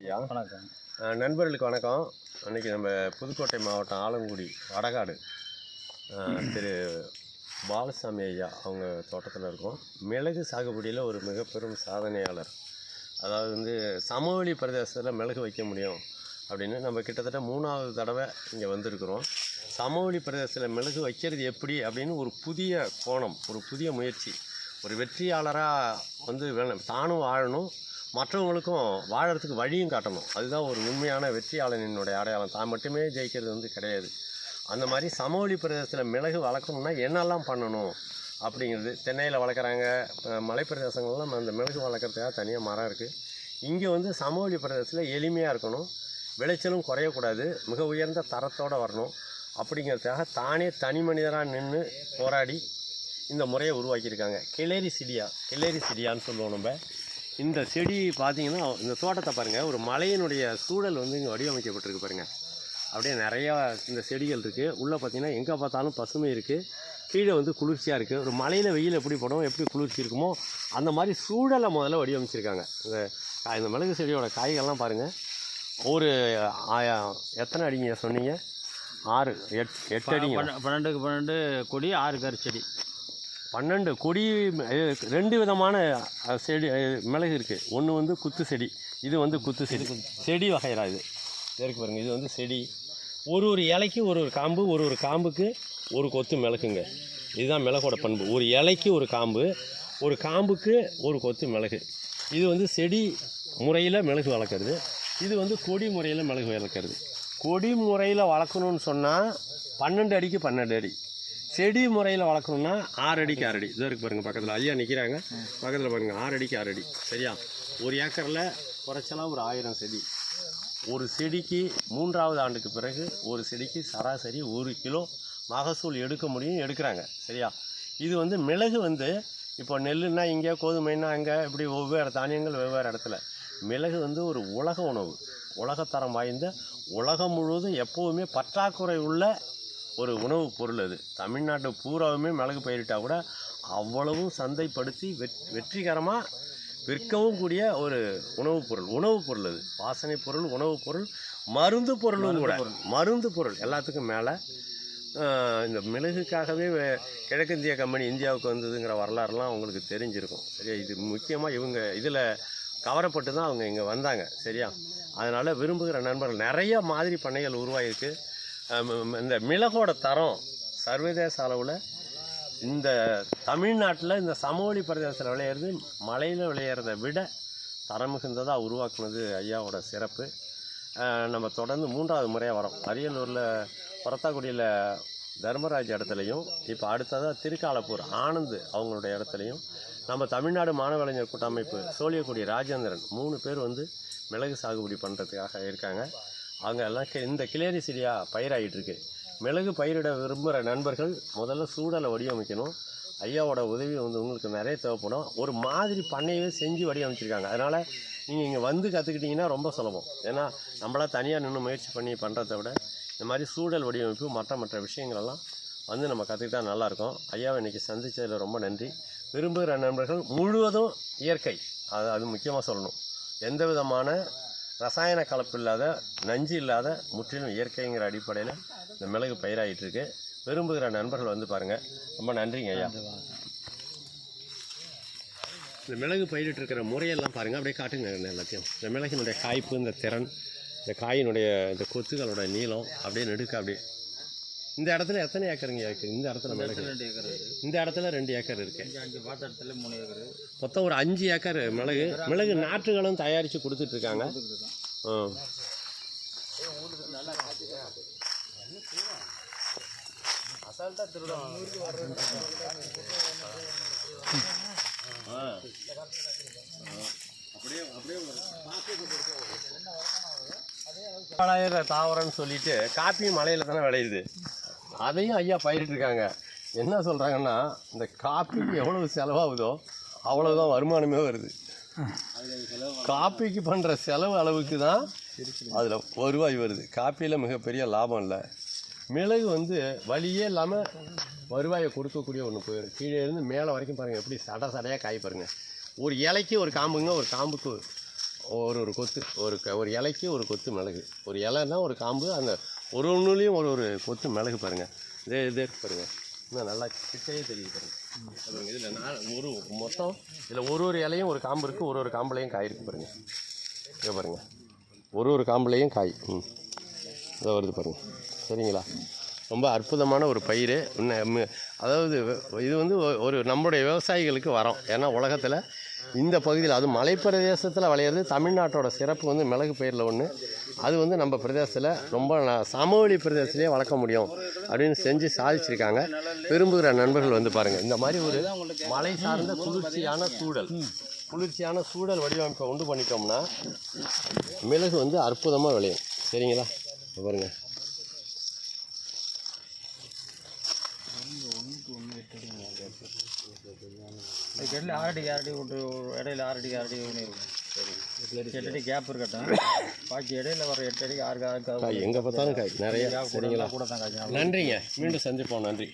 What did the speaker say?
ஐயா. வணக்கம். நண்பர்களுக்கு வணக்கம். அன்றைக்கி நம்ம புதுக்கோட்டை மாவட்டம் ஆலங்குடி வடகாடு. திரு பாலசாமி ஐயா அவங்க தோட்டத்தில் இருக்கோம். மிளகு சாகுபடியில் ஒரு மிக பெரும் சாதனையாளர். அதாவது வந்து சமவெளி பிரதேசத்தில் மிளகு வைக்க முடியும் அப்படின்னு நம்ம கிட்டத்தட்ட மூணாவது தடவை இங்கே வந்திருக்கிறோம். சமவெளி பிரதேசத்தில் மிளகு வைக்கிறது எப்படி அப்படின்னு ஒரு புதிய கோணம் ஒரு புதிய முயற்சி. ஒரு வெற்றியாளராக வந்து வேணும் தானும் வாழணும். மற்றவங்களுக்கும் வாழறதுக்கு வழியும் காட்டணும். அதுதான் ஒரு உண்மையான வெற்றியாளனினுடைய அடையாளம். தான் மட்டுமே ஜெயிக்கிறது வந்து கிடையாது. அந்த மாதிரி சமவெளி பிரதேசத்தில் மிளகு வளர்க்கணும்னா என்னெல்லாம் பண்ணணும் அப்படிங்கிறது. தென்னையில் வளர்க்குறாங்க. மலைப்பிரதேசங்கள்லாம் அந்த மிளகு வளர்க்குறதுக்காக தனியாக மரம் இருக்குது இங்கே வந்து சமவெளி பிரதேசத்தில் எளிமையாக இருக்கணும். விளைச்சலும் குறையக்கூடாது. மிக உயர்ந்த தரத்தோடு வரணும். அப்படிங்கிறதுக்காக தானே தனி மனிதராக நின்று போராடி இந்த முறையை உருவாக்கியிருக்காங்க. கிளேரி சிடியா. கிளேரி சிடியான்னு சொல்லுவோம் நம்ம. இந்த செடி பார்த்தீங்கன்னா இந்த தோட்டத்தை பாருங்கள் ஒரு மலையினுடைய சூழல் வந்து இங்கே வடிவமைக்கப்பட்டிருக்கு பாருங்கள் அப்படியே நிறையா இந்த செடிகள் இருக்குது உள்ளே பார்த்தீங்கன்னா எங்கே பார்த்தாலும் பசுமை இருக்குது கீழே வந்து குளிர்ச்சியாக இருக்குது ஒரு மலையில் வெயில் எப்படி படும் எப்படி குளிர்ச்சி இருக்குமோ அந்த மாதிரி சூழலை முதல்ல வடிவமைச்சிருக்காங்க. இந்த இந்த மிளகு செடியோட காய்கள்லாம் பாருங்கள் ஒரு எத்தனை அடிங்க சொன்னீங்க? ஆறு எட் எட்டு அடிங்க பன்ன- பன்னெண்டுக்கு பன்னெண்டு கொடி ஆறு கருச்செடி பன்னெண்டு கொடி ரெண்டு விதமான செடி மிளகு இருக்குது ஒன்று வந்து குத்து செடி இது வந்து குத்து செடி. செடி வகைரா இது? இருக்கு பாருங்க இது வந்து செடி. ஒரு ஒரு இலைக்கு ஒரு ஒரு காம்பு ஒரு ஒரு காம்புக்கு ஒரு கொத்து மிளகுங்க. இதுதான் மிளகோட பண்பு. ஒரு இலைக்கு ஒரு காம்பு ஒரு காம்புக்கு ஒரு கொத்து மிளகு. இது வந்து செடி முறையில் மிளகு வளர்க்குறது. இது வந்து கொடி முறையில் மிளகு வளர்க்குறது. கொடி முறையில் வளர்க்கணும்னு சொன்னால் பன்னெண்டு அடிக்கு பன்னெண்டு அடி. செடி முறையில் வளர்க்கணும்னா ஆறு அடிக்கு ஆறு அடி. இதோ இருக்கு பாருங்க பக்கத்தில் ஐயா நிற்கிறாங்க பக்கத்தில் பாருங்க ஆறு அடிக்கு ஆறு அடி. சரியா? ஒரு ஏக்கரில் குறைச்சலாம் ஒரு ஆயிரம் செடி. ஒரு செடிக்கு மூன்றாவது ஆண்டுக்கு பிறகு ஒரு செடிக்கு சராசரி ஒரு கிலோ மகசூல் எடுக்க முடியும் எடுக்கிறாங்க. சரியா? இது வந்து மிளகு வந்து இப்போ நெல்லுன்னா இங்கே கோதுமைன்னா அங்கே இப்படி வெவ்வேறு தானியங்கள் வெவ்வேறு இடத்துல. மிளகு வந்து ஒரு உலக உணவு. உலகத்தரம் வாய்ந்த உலகம் முழுவதும் எப்போவுமே பற்றாக்குறை உள்ள ஒரு உணவுப் பொருள் அது. தமிழ்நாட்டு பூராவுமே மிளகு பயிரிட்டால் கூட அவ்வளவும் சந்தைப்படுத்தி வெட் வெற்றிகரமாக விற்கவும் கூடிய ஒரு உணவுப் பொருள் உணவுப் பொருள் அது. வாசனை பொருள் உணவுப் பொருள் மருந்து பொருளும் கூட. மருந்து பொருள் எல்லாத்துக்கும் மேலே. இந்த மிளகுக்காகவே கிழக்கிந்திய கம்பெனி இந்தியாவுக்கு வந்ததுங்கிற வரலாறுலாம் உங்களுக்கு தெரிஞ்சிருக்கும். சரியா? இது முக்கியமாக இவங்க இதில் கவரப்பட்டு தான் அவங்க இங்கே வந்தாங்க. சரியா? அதனால் விரும்புகிற நண்பர்கள் நிறைய மாதிரி பண்ணைகள் உருவாகிருக்கு ம- இந்த மிளகோட தரம் சர்வதேச அளவில் இந்த தமிழ்நாட்டில் இந்த சமவெளி பிரதேசத்தில் விளையிறது மலையில் விளையிறத விட தரம் மிகுந்ததாக உருவாக்குனது ஐயாவோட சிறப்பு. நம்ம தொடர்ந்து மூன்றாவது முறையாக வரோம். அரியலூரில் புறத்தாக்குடியில் தர்மராஜ் இடத்துலையும் இப்போ அடுத்ததாக திருக்காலப்பூர் ஆனந்த் அவங்களுடைய இடத்துலையும் நம்ம தமிழ்நாடு மாணவலைஞர் கூட்டமைப்பு சோழியக்குடி ராஜேந்திரன் மூணு பேர் வந்து மிளகு சாகுபடி பண்ணுறதுக்காக இருக்காங்க. அவங்க எல்லாம் கி- இந்த கிளேரி செடியாக பயிராகிட்டுருக்கு மிளகு பயிரிட விரும்புகிற நண்பர்கள் முதல்ல சூடலை வடிவமைக்கணும். ஐயாவோட உதவி வந்து உங்களுக்கு நிறைய தேவைப்படும். ஒரு மாதிரி பண்ணையவே செஞ்சு வடிவமைச்சிருக்காங்க. அதனால் நீங்கள் இங்கே வந்து கற்றுக்கிட்டிங்கன்னா ரொம்ப சுலபம். ஏன்னா நம்மளா தனியாக நின்று முயற்சி பண்ணி பண்ணுறத விட இந்த மாதிரி சூழல் வடிவமைப்பு மற்ற மற்ற விஷயங்களெல்லாம் வந்து நம்ம கற்றுக்கிட்டா நல்லாயிருக்கும். ஐயாவை இன்றைக்கி சந்தித்ததில் ரொம்ப நன்றி. விரும்புகிற நண்பர்கள் முழுவதும் இயற்கை. அது அது முக்கியமாக சொல்லணும். எந்த விதமான ரசாயன கலப்பு இல்லாத நஞ்சு இல்லாத முற்றிலும் இயற்கைங்கிற அடிப்படையில் இந்த மிளகு பயிராகிட்டுருக்கு விரும்புகிற நண்பர்கள் வந்து பாருங்கள் ரொம்ப நன்றிங்க ஐயா. இந்த மிளகு பயிரிட்டு இருக்கிற முறையெல்லாம் பாருங்கள் அப்படியே காட்டுங்க எல்லாத்தையும். இந்த மிளகினுடைய காய்ப்பு இந்த திறன் இந்த காயினுடைய இந்த கொத்துகளோட நீளம் அப்படியே நெடுக்க அப்படியே இந்த இடத்துல எத்தனை ஏக்கருங்க இருக்கு இந்த இடத்துல மிளகு. ரெண்டு ஏக்கர் இந்த இடத்துல ரெண்டு ஏக்கர் இருக்கு. இங்கே அஞ்சு பார்த்த இடத்துல மூணு ஏக்கர். மொத்தம் ஒரு அஞ்சு ஏக்கர் மிளகு. மிளகு நாற்றுகளும் தயாரித்து கொடுத்துட்டு இருக்காங்க ஆ. பலாயிர தாவரம்னு சொல்லிட்டு காப்பியும் மலையில் தானே விளையுது. அதையும் ஐயா பயிரிட்டு இருக்காங்க என்ன சொல்கிறாங்கன்னா இந்த காப்பிக்கு எவ்வளவு செலவாகுதோ அவ்வளோதான் வருமானமே வருது. காப்பிக்கு பண்ணுற செலவு அளவுக்கு தான் அதில் வருவாய் வருது. காப்பியில் மிகப்பெரிய லாபம் இல்லை. மிளகு வந்து வழியே இல்லாமல் வருவாயை கொடுக்கக்கூடிய ஒன்று போயிடும் கீழே இருந்து மேலே வரைக்கும் பாருங்கள் எப்படி சட சடையாக காய் பாருங்கள் ஒரு இலைக்கு ஒரு காம்புங்க ஒரு காம்புக்கு ஒரு ஒரு கொத்து. ஒரு க ஒரு இலைக்கு ஒரு கொத்து மிளகு. ஒரு இலைன்னா ஒரு காம்பு அந்த ஒரு ஒன்றுலேயும் ஒரு ஒரு கொத்து மிளகு பாருங்கள் இதே இதே பாருங்கள் இன்னும் நல்லா கிட்டே தெரியுது பாருங்கள் இதில் நான் ஒரு மொத்தம் இதில் ஒரு ஒரு இலையும் ஒரு காம்பு இருக்குது ஒரு ஒரு காம்புலையும் காய் இருக்குது பாருங்கள் இங்கே பாருங்கள் ஒரு ஒரு காம்புலையும் காய். ம். இதோ வருது பாருங்கள் சரிங்களா? ரொம்ப அற்புதமான ஒரு பயிர். இன்னும் அதாவது இது வந்து ஒரு நம்முடைய விவசாயிகளுக்கு வரோம். ஏன்னா உலகத்தில் இந்த பகுதியில் அது மலைப்பிரதேசத்தில் விளையிறது தமிழ்நாட்டோட சிறப்பு வந்து மிளகு பயிரில் ஒன்று அது வந்து நம்ம பிரதேசத்தில் ரொம்ப சமவெளி பிரதேசத்திலே வளர்க்க முடியும் அப்படின்னு செஞ்சு சாதிச்சிருக்காங்க. விரும்புகிற நண்பர்கள் வந்து பாருங்கள் இந்த மாதிரி ஒரு மலை சார்ந்த குளிர்ச்சியான சூழல் குளிர்ச்சியான சூழல் வடிவமைப்பை உண்டு பண்ணிட்டோம்னா மிளகு வந்து அற்புதமாக விளையும். சரிங்களா? பாருங்கள் இடையில ஆறடி ஆறடி விட்டு இடையில ஆறடி ஆறடி ஒன்று இருக்கும் எட்டு அடி கேப் இருக்கட்டும். பாக்கி இடையில வர எட்டு அடிக்கு ஆறு காய் எங்கே பார்த்தாலும் காய். நிறைய சரிங்களா? கூட தான் காய்ச்சல் நன்றிங்க. மீண்டும் சந்திப்போம். நன்றி.